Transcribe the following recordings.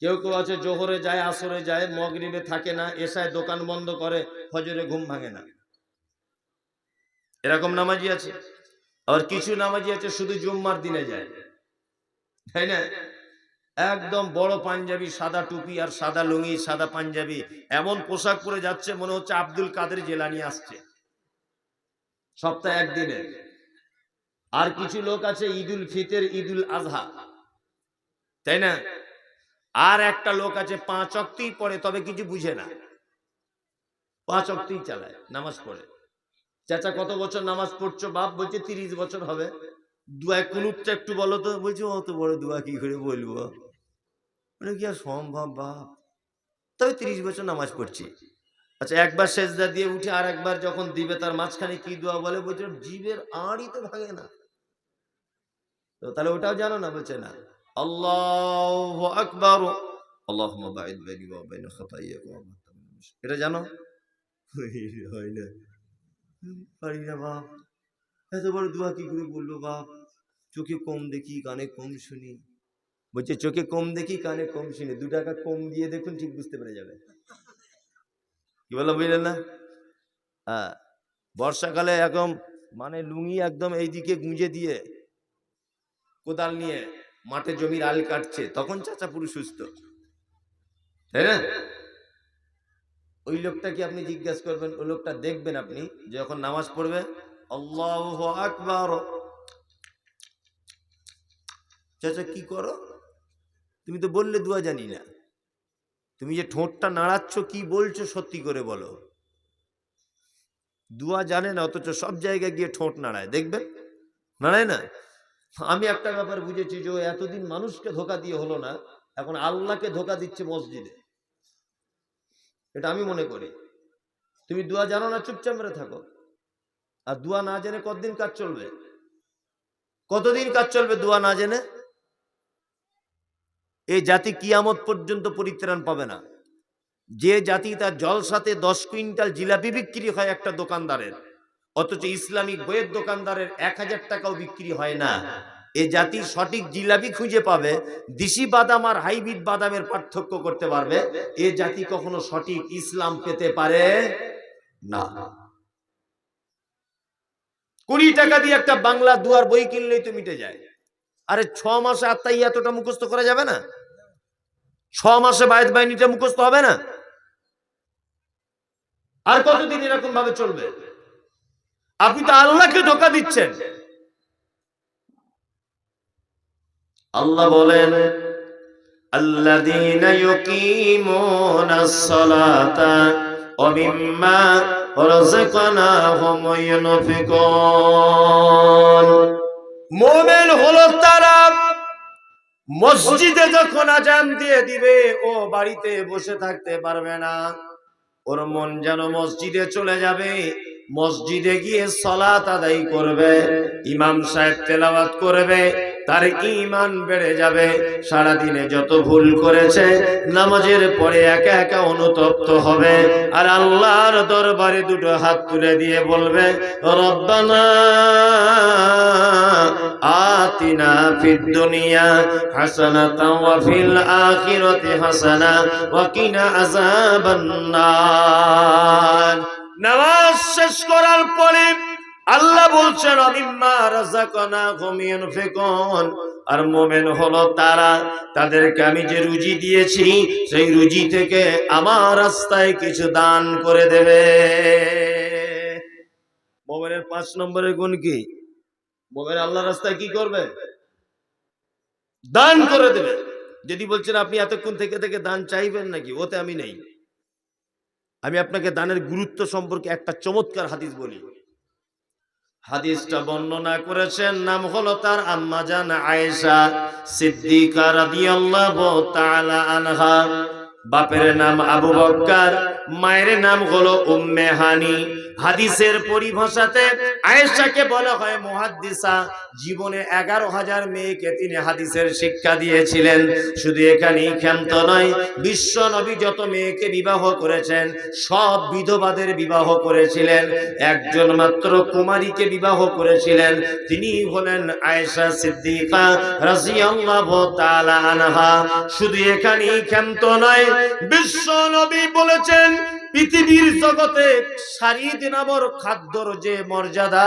কেউ কেউ আছে, জোহরে যায়, আসরে যায়, মগরিবে থাকে না, এসায় দোকান বন্ধ করে, ফজরে ঘুম ভাঙে না। এরকম নামাজি আছে? আবার কিছু নামাজি আছে, শুধু জুম্মার দিনে যায়। তাই না? একদম বড় পাঞ্জাবি, সাদা টুপি আর সাদা লুঙ্গি, সাদা পাঞ্জাবি, এমন পোশাক পরে যাচ্ছে, মনে হচ্ছে আব্দুল কাদের জেলানি আসছে। সপ্তাহে একদিনে। আর কিছু লোক আছে, ঈদুল ফিতের, ঈদুল আজহা। তাই না? আর একটা লোক আছে, পাঁচ অক্টেই পড়ে, তবে কিছু বুঝে না। পাঁচ অক্টেই চালায়, নামাজ পড়ে। চাচা, কত বছর নামাজ পড়ছো? বাপ বলছে, তিরিশ বছর হবে। দুয়া কুনুপটা একটু বলো তো। বলছে, অত বড় দুয়া কি করে বলব? মানে কি আর সম্ভব বাপ? তবে তিরিশ বছর নামাজ পড়ছি। আচ্ছা একবার সেজদা দিয়ে উঠে আর একবার যখন দিবে, তার মাঝখানে কি দোয়া বলে? বলছে, জীবের আড়ই তো ভাঙে না। তো তাহলে ওটাও জানো না, বলছে না। আল্লাহ আকবার। আল্লাহ এটা জানো? হয় না পারি না বাপ। এত বড় দোয়া কি করে বলল বাপ? চোখে কম দেখি, কানে কম শুনি। বলছে, চোখে কম দেখি, কানে কম শুনি। দু টাকা কম দিয়ে দেখুন, ঠিক বুঝতে পেরে যাবে। কি বললাম, বুঝলেন না? হ্যাঁ। বর্ষাকালে একদম মানে লুঙ্গি একদম এইদিকে গুঁজে দিয়ে কোদাল নিয়ে মাঠে জমির আল কাটছে, তখন চাচা পুরো সুস্থ। তাই না? ওই লোকটা কি আপনি জিজ্ঞাসা করবেন? ওই লোকটা দেখবেন আপনি, যে যখন নামাজ পড়বে? আল্লাহ আকবার। চাচা, কি করো? তুমি তো বললে দুয়া জানি না। তুমি যে ঠোঁটটা নাড়াচ্ছ, কি বলছো সত্যি করে বলো। দুয়া জানে না, অথচ সব জায়গায় গিয়ে ঠোঁট নাড়ায়। দেখবেন? নাড়ায় না? আমি একটা ব্যাপার বুঝেছি যে এতদিন মানুষকে ধোকা দিয়ে হলো না, এখন আল্লাহকে ধোকা দিচ্ছে মসজিদে। এটা আমি মনে করি। তুমি দোয়া জানো না, চুপচাপ মেরে থাকো। আর দোয়া না জেনে কতদিন কাজ চলবে? কতদিন কাজ চলবে দোয়া না জেনে? এই জাতি কিয়ামত পর্যন্ত পরিত্রাণ পাবে না। যে জাতি তার জলসাতে দশ কুইন্টাল জিলাপি বিক্রি হয় একটা দোকানদারের অথচ ইসলামিক বইয়ের দোকানদারের এক হাজার টাকাও বিক্রি হয় না। এ জাতি সঠিক জিলাপি খুঁজে পাবে, দিশি বাদাম আর হাইব্রিড বাদামের পার্থক্য করতে পারবে। এ জাতি কখনো সঠিক ইসলাম পেতে পারে না। কুড়ি টাকা দিয়ে একটা বাংলা দুয়ার বই কিনলেই তো মিটে যায়। আরে ছ মাসে আত্মাই এতটা মুখস্থ করা যাবে না? ছ মাসে বায়ত বাহিনীটা মুখস্থ হবে না? আর কতদিন এরকম ভাবে চলবে? আপনি তো আল্লাহকে ধোকা দিচ্ছেন আল্লাহ বলেন الذين يقيمون الصلاة ومما رزقناهم ينفقون মোমেন হলো তারা মসজিদে যখন আজান দিয়ে দিবে ও বাড়িতে বসে থাকতে পারবে না ওর মন যেন মসজিদে চলে যাবে মসজিদে গিয়ে সলাত আদায় করবে, ইমাম সাহেব তেলাওয়াত করবে, তার ইমান বেড়ে যাবে, সারাদিনে যত ভুল করেছে, নামাজের পরে একা একা অনুতপ্ত হবে। আর আল্লাহর দরবারে দুটো হাত তুলে দিয়ে বলবে, রব্বানা আতিনা হাসানা ওয়া কিনা আযাবান নার। নামাজ শেষ করার পরে আল্লাহ বলছেন ফেকন আর মোমেন হলো তারা, তাদেরকে আমি যে রুজি দিয়েছি, সেই রুজি থেকে আমার রাস্তায় কিছু দান করে দেবে। মোমেনের পাঁচ নম্বরের গুণ কি? মোমেন আল্লাহ রাস্তায় কি করবে? দান করে দেবে। যদি বলছেন, আপনি এতক্ষণ থেকে থেকে দান চাইবেন নাকি? ওতে আমি নেই। আমি আপনাকে দানের গুরুত্ব সম্পর্কে একটা চমৎকার হাদিস বলি। হাদিসটা বর্ণনা করেছেন, নাম হলো তার আম্মাজান আয়েশা সিদ্দিকা রাদিয়াল্লাহু তাআলা আনহা। বাপের নাম আবু বক্কার, মায়ের নাম হলো উম্মে হানি। হাদিসের পরিভাষাতে আয়েশাকে বলা হয় মুহাদ্দিসা। জীবনে এগারো হাজার মেয়েকে তিনি হাদিসের শিক্ষা দিয়েছিলেন। শুধু এখানেই ক্ষান্ত নয়, বিশ্ব নবী যত মেয়েকে বিবাহ করেছেন, সব বিধবাদের বিবাহ করেছিলেন। একজন মাত্র কুমারীকে বিবাহ করেছিলেন। তিনি হলেন আয়েশা সিদ্দিকা রাদিয়াল্লাহু তাআলা আনহা। শুধু এখানেই ক্ষান্ত নয় বিশ্ব নবী বলেছেন পৃথিবীর জগতে সারিদ নামর খাদ্যর যে মর্যাদা,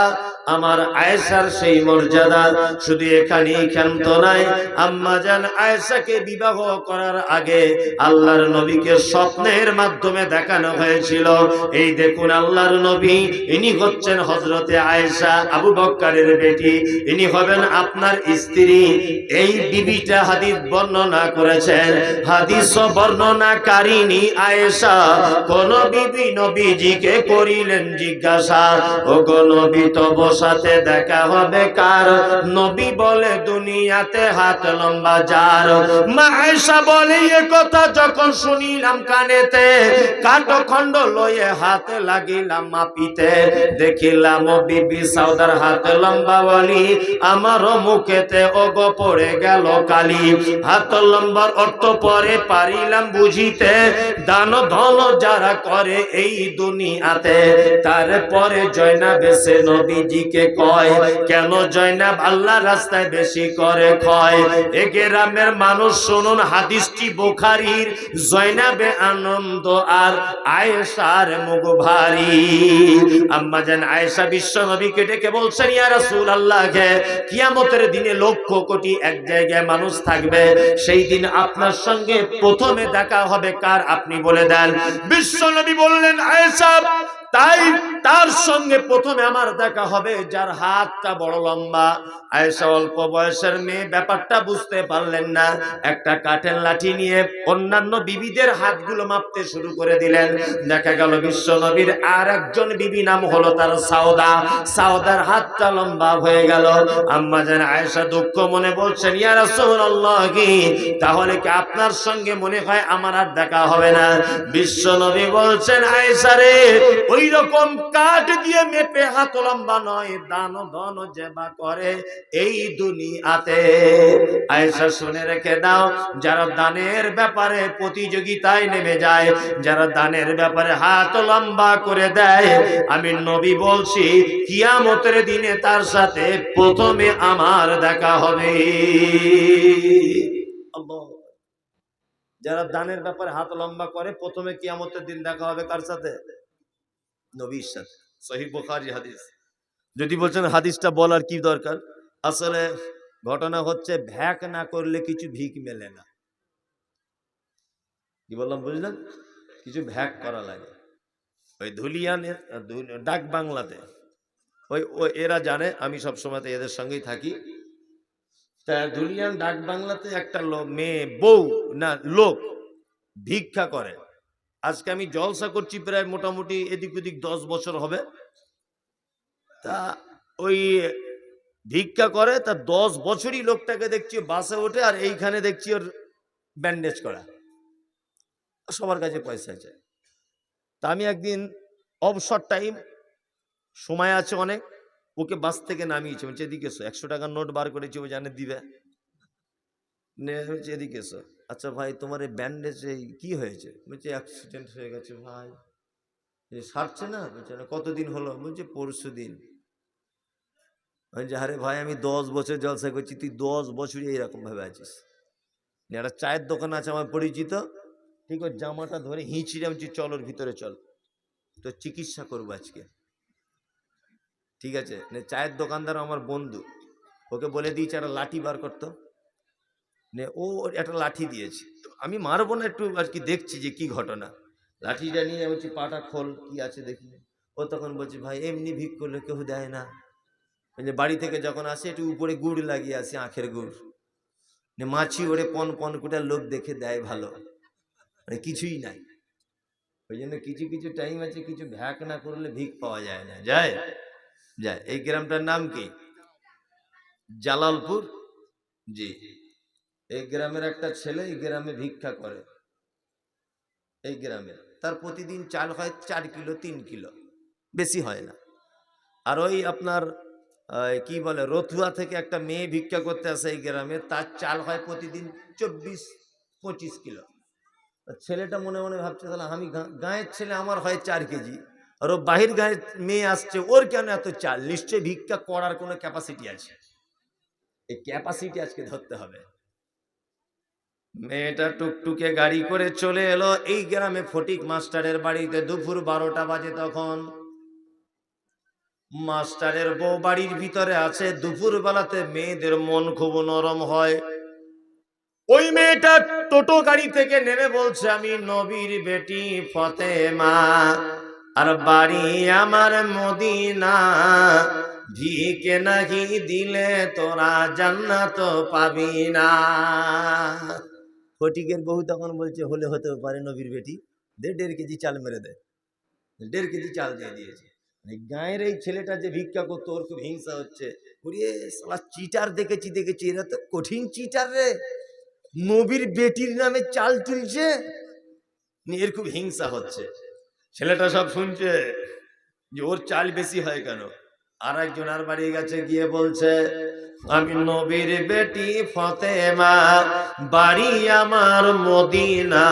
আমার আয়েশার সেই মর্যাদা শুধু এখানেই ক্ষান্ত নাই। আম্মা জান আয়েশাকে বিবাহ করার আগে আল্লাহর নবীকে স্বপ্নের মাধ্যমে দেখানো হয়েছিল। এই দেখুন আল্লাহর নবী, ইনি হচ্ছেন হজরতে আয়েশা আবু বক্কারের বেটি। ইনি হবেন আপনার স্ত্রী। এই বিবিটা হাদিস বর্ণনা করেছেন। হাদিস বর্ণনাকারিনী আয়েশা। কোন বিবি নবীজিকে করিলেন জিজ্ঞাসা ও গো নবী, তব সাথে দেখা হবে কার? নবী বলে, দুনিয়াতে হাত লম্বা যার। মা আয়েশা বলে, এ কথা যখন শুনিলাম কানেতে কাটো খণ্ড লয়ে হাতে লাগিলাম মাপিতে। দেখিলাম বিবি সাউদার হাত লম্বা বলি আমার মুখেতে ওগো পড়ে গেল কালি। হাত লম্বার অর্থ পরে পারিলাম বুঝিতে। দান ধন যারা করে এই দুনিয়াতে। তারপরে জয়নাব এসে নবীজিকে কয়, কেন জয়নাব আল্লাহ রাস্তায় বেশি করে ক্ষয়? এ গ্রামের মানুষ শুনুন, হাদিসটি বুখারীর, জয়নাবে আনন্দ আর আয়েশার মুখ ভারী। আম্মা জান আয়েশা বিশ্ব নবীকে ডেকে বলছেন, ইয়া রাসূলুল্লাহকে, কিয়ামতের দিনে লক্ষ কোটি এক জায়গায় মানুষ থাকবে। সেই দিন আপনার সঙ্গে প্রথমে দেখা হবে কার, আপনি বলে দেন। বিশ্ব নবী বললেন আয়েশা তাই তার সঙ্গে প্রথমে আমার দেখা হবে যার হাতটা বড় লম্বা। আয়েশা অল্প বয়সের মেয়ে, ব্যাপারটা বুঝতে পারলেন না। একটা কাঠের লাঠি নিয়ে অন্যান্য বিবিদের হাতগুলো মাপতে শুরু করে দিলেন। দেখা গেল বিশ্ব নবীর আর একজন বিবি নাম হলো তার সাউদা সাউদার হাতটা লম্বা হয়ে গেল। আম্মা যেন আয়েশা দুঃখ মনে বলছেন, ইয়া রাসূলুল্লাহ কি তাহলে কি আপনার সঙ্গে মনে হয় আমার আর দেখা হবে না? বিশ্ব নবী বলছেন, আয়েশা রে, ওই রকম কাঠ দিয়ে মেপে হাত লম্বা নয়, দান ধন জেবা করে এই দুনিয়াতে। আয়েশা, শুনে রেখে দাও, যারা দানের ব্যাপারে প্রতিযোগিতায় নেমে যায়, যারা দানের ব্যাপারে হাত লম্বা করে দেয়, আমি নবী বলছি, কিয়ামতের দিনে তার সাথে প্রথমে আমার দেখা হবে। যারা দানের ব্যাপারে হাত লম্বা করে, প্রথমে কিয়ামতের দিন দেখা হবে কার সাথে? নবীর সাথে। সহি বুখারী হাদিস। যদি বলছেন হাদিসটা বলার কি দরকার? আসলে ঘটনা হচ্ছে ভ্যাক না করলে কিছু ভিক মেলে না। কি বললাম বুঝলেন? কিছু ভ্যাক করা লাগে। ওই ধুলিয়ানের ডাক বাংলাতে। ওই ও এরা জানে আমি সব সময় এদের সঙ্গেই থাকি। তা ধুলিয়ান ডাক বাংলাতে একটা মেয়ে বউ না লোক ভিক্ষা করে। আজকে আমি জলসা করছি প্রায় মোটামুটি এদিক ওদিক দশ বছর হবে। তা ওই ভিক্ষা করে, তা দশ বছরই লোকটাকে দেখছি বাসে ওঠে আর এইখানে দেখছি ওর ব্যান্ডেজ করা। সবার কাছে পয়সা চায় তা আমি একদিন অবসর টাইম সময় আছে অনেক, ওকে বাস থেকে নামিয়েছে। বলছে, এদিকে একশো টাকার নোট বার করেছি, ও জানে দিবে। বলছে এদিকে এসো। আচ্ছা ভাই তোমার এই ব্যান্ডেজে কি হয়েছে? বলছে অ্যাক্সিডেন্ট হয়ে গেছে ভাই। সারছে না? বলছে না কতদিন হলো? বলছে পরশু দিন। বলছে আরে ভাই আমি দশ বছর জলসা করছি তুই দশ বছরই এইরকম ভাবে আছিস একটা চায়ের দোকান আছে আমার পরিচিত। ঠিক ওই জামাটা ধরে হিঁচড়ে আমি বলছি, চল ওর ভিতরে চল। তো চিকিৎসা করব আজকে। ঠিক আছে? চায়ের দোকানদার আমার বন্ধু। ওকে বলে দিয়েছে একটা লাঠি বার করতো। ও ওর একটা লাঠি দিয়েছে। আমি মারবো না একটু আর কি দেখছি যে কি ঘটনা। লাঠিটা নিয়ে বলছি, পাটা খোল, কি আছে দেখি। ও তখন বলছে, ভাই, এমনি ভিক করলে কেউ দেয় না। বলছে বাড়ি থেকে যখন আসে, একটু উপরে গুড় লাগিয়ে আসে আখের গুড়। নে মাছি ওরে পন পন করে লোক দেখে দেয় ভালো। মানে কিছুই নাই। ওই জন্য কিছু কিছু টাইম আছে, কিছু ভ্যাক না করলে ভিক পাওয়া যায় না। যায় যায় এই গ্রামটার নাম কি? জালালপুর? জি। এই গ্রামের একটা ছেলে এই গ্রামে ভিক্ষা করে। এই গ্রামে। তার প্রতিদিন চাল হয় চার কিলো, তিন কিলো। বেশি হয় না। আর ওই আপনার কি বলে, রথুয়া থেকে একটা মেয়ে ভিক্ষা করতে আসে এই গ্রামে, তার চাল হয় প্রতিদিন চব্বিশ, পঁচিশ কিলো। ছেলেটা মনে মনে ভাবছে, তাহলে আমি গাঁয়ের ছেলে আমার হয় চার কেজি। আর ও বাহির গাঁয়ের মেয়ে আসছে, ওর কেন এত চাল? নিশ্চয়ই ভিক্ষা করার কোনো ক্যাপাসিটি আছে। এই ক্যাপাসিটি আজকে ধরতে হবে। মেয়েটা টুকটুকে গাড়ি করে চলে এলো। এই গ্রামে ফটিক মাস্টারের বাড়িতে দুপুর বারোটা বাজে তখন। মাস্টারের বউ বাড়ির ভিতরে আছে। দুপুর বেলাতে মেয়েদের মন খুব নরম হয়। ওই মেয়েটা টোটো গাড়ি থেকে নেমে বলছে, আমি নবীর বেটি ফতেমা। আর বাড়ি আমার মদিনা। ভিকে নাকি দিলে তোরা জান্নাত পাবি না। ফটিকের বউ তখন বলছে, হলে হতে পারে নবীর বেটি। দে দেড় কেজি চাল মেরে দে। দেড় কেজি চাল দিয়ে দিয়েছে। এই গাঁয়ের এই ছেলেটা যে ভিক্ষা করতো, ওর খুব হিংসা হচ্ছে। ওরে সালা চিটার দেখেছি দেখেছি, এরা তো কঠিন চিটার রে। নবীর বেটির নামে চাল তুলছে। নিয়ে এর খুব হিংসা হচ্ছে। ছেলেটা সব শুনছে যে ওর চাল বেশি হয় কেন? আর একজন আর বাড়ি গেছে, গিয়ে বলছে, আমি নবীর বেটি ফতেমা বাড়ি আমার মদিনা,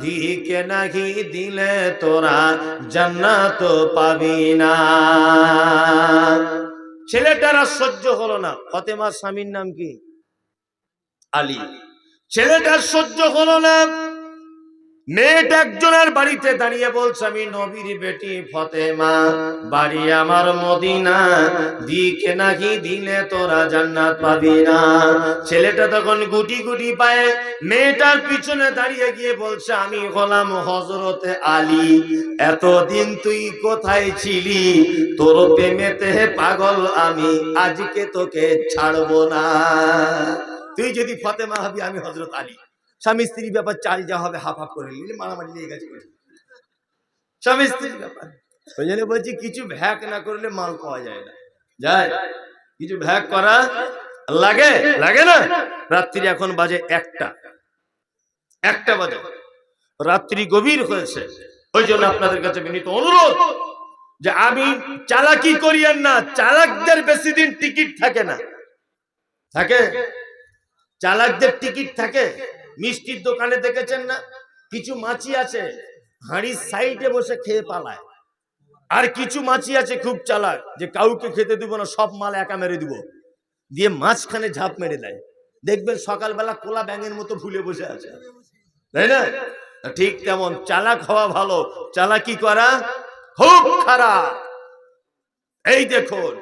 দিকে নাকি দিলে তোরা জান্নাত পাবি না। ছেলেটার আর সহ্য হলো না, ফতেমার স্বামীর নাম কি? আলী। ছেলেটার সহ্য হলো না মেয়েটা একজনের বাড়িতে দাঁড়িয়ে বলছে, আমি নবীর বেটি ফতেমা। বাড়ি আমার মদিনা। দিকে নাকি দিলে তোরা জান্নাত পাবি না। ছেলেটা তখন গুটি গুটি পায়ে মেয়েটার পিছনে দাঁড়িয়ে গিয়ে বলছে, আমি হলাম হজরতে আলী। এতদিন তুই কোথায় ছিলি? তোর প্রেমেতে পাগল আমি। আজকে তোকে ছাড়বো না। তুই যদি ফতেমা হবি, আমি হজরত আলী। স্বামী স্ত্রীর ব্যাপার চাল যা হবে হাফ হাফ করে নিলে মারামারি লেগে গেছে। স্বামী স্ত্রীর ব্যাপার। ওই জন্য বলছি, কিছু ভ্যাক না করলে মাল পাওয়া যায় না। যায় কিছু ভ্যাক করা লাগে? লাগে না? রাত্রি এখন বাজে একটা। একটা বাজে। রাত্রি গভীর হয়েছে। ওই জন্য আপনাদের কাছে বিনীত অনুরোধ যে আমি চালাকি করিয়েন না, চালাকদের বেশি দিন টিকিট থাকে না। থাকে? চালাকদের টিকিট থাকে? মিষ্টির দোকানে দেখেছেন না? কিছু মাছি আছে, হাঁড়ির সাইডে বসে খেয়ে পালায়। আর কিছু মাছি আছে খুব চালাক, যে কাউকে খেতে দিব না, সব মাল একা মেরে দিব। দিয়ে মাঝখানে ঝাঁপ মেরে দেয়। দেখবেন সকালবেলা কোলা ব্যাঙের মতো ভুলে বসে আছে। তাই না? ঠিক তেমন, চালাক হওয়া ভালো। চালাকি করা খুব খারাপ। এই দেখুন,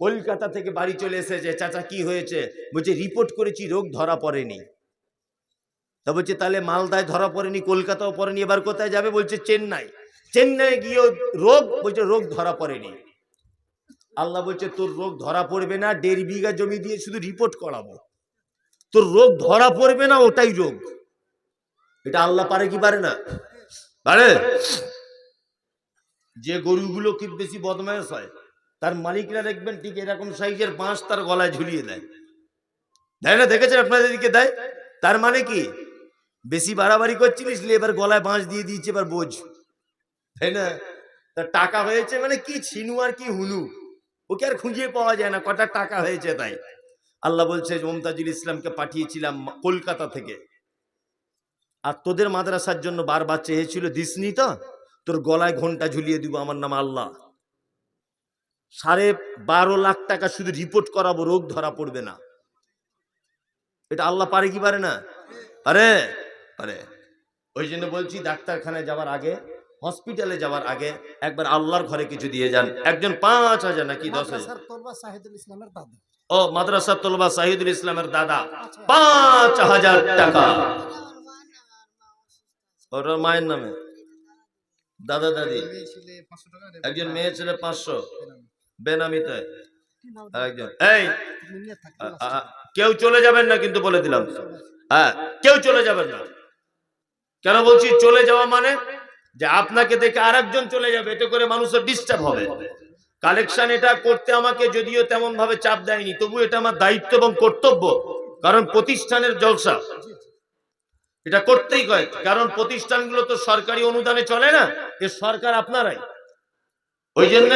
কলকাতা থেকে বাড়ি চলে এসেছে, চাচা কি হয়েছে? বলছে, রিপোর্ট করেছি, রোগ ধরা পড়েনি। তা বলছে, তাহলে মালদায় ধরা পড়েনি, কলকাতাও পড়েনি, এবার কোথায় যাবে? বলছে, চেন্নাই। চেন্নাই গিয়ে রোগ, বলছে, রোগ ধরা পড়েনি। আল্লাহ বলছে, তোর রোগ ধরা পড়বে না, দেড় বিঘা জমি দিয়ে শুধু রিপোর্ট করাবো। তোর রোগ ধরা পড়বে না, ওটাই রোগ। এটা আল্লাহ পারে কি পারে না? পারে? যে গরুগুলো খুব বেশি বদমায়েশ হয়, তার মালিকরা দেখবেন ঠিক এরকম সাইজের বাঁশ তার গলায় ঝুলিয়ে দেয়। দেয় না, দেখেছেন আপনাদের দিকে দেয়? তার মানে কি? বেশি বাড়াবাড়ি করছিলিস এবার গলায় বাঁশ দিয়ে দিয়েছে, এবার বোঝ। তাই না? তার টাকা হয়েছে মানে কি ছিনু আর কি হুনু? ওকে আর খুঁজে পাওয়া যায় না, কটা টাকা হয়েছে তাই। আল্লাহ বলছে, মমতাজুল ইসলামকে পাঠিয়েছিলাম কলকাতা থেকে। আর তোদের মাদ্রাসার জন্য বারবার চেয়েছিল দিসনি তো? তোর গলায় ঘণ্টা ঝুলিয়ে দিব, আমার নাম আল্লাহ। সাড়ে বারো লাখ টাকা শুধু রিপোর্ট করাবো, রোগ ধরা পড়বে না। এটা আল্লাহ পারে কি পারে না? পারে? পারে। ওই জন্য বলছি ডাক্তারখানায় যাওয়ার আগে হসপিটালে যাওয়ার আগে একবার আল্লাহর ঘরে কিছু দিয়ে যান। একজন পাঁচ হাজার নাকি দশ হাজার? শাহিদুল ও মাদ্রাসা তলবা সাহিদুল ইসলামের দাদা। পাঁচ হাজার টাকা। ওর মায়ের নামে। দাদা দাদি। একজন মেয়ে ছেলে পাঁচশো। বেনামি। বেনামিতে। একজন এই কেউ চলে যাবেন না কিন্তু বলে দিলাম। হ্যাঁ কেউ চলে যাবেন না। কেন বলছি চলে যাওয়া মানে? যে আপনাকে দেখে আরেকজন চলে যাবে, এতে করে মানুষের ডিস্টার্ব হবে। কালেকশন এটা করতে আমাকে যদিও তেমন ভাবে চাপ দেয়নি তবু এটা আমার দায়িত্ব এবং কর্তব্য, কারণ প্রতিষ্ঠানের জলসা। এটা করতেই কয় কারণ প্রতিষ্ঠানগুলো তো সরকারি অনুদানে চলে না, এ সরকার আপনারাই। ওই জন্য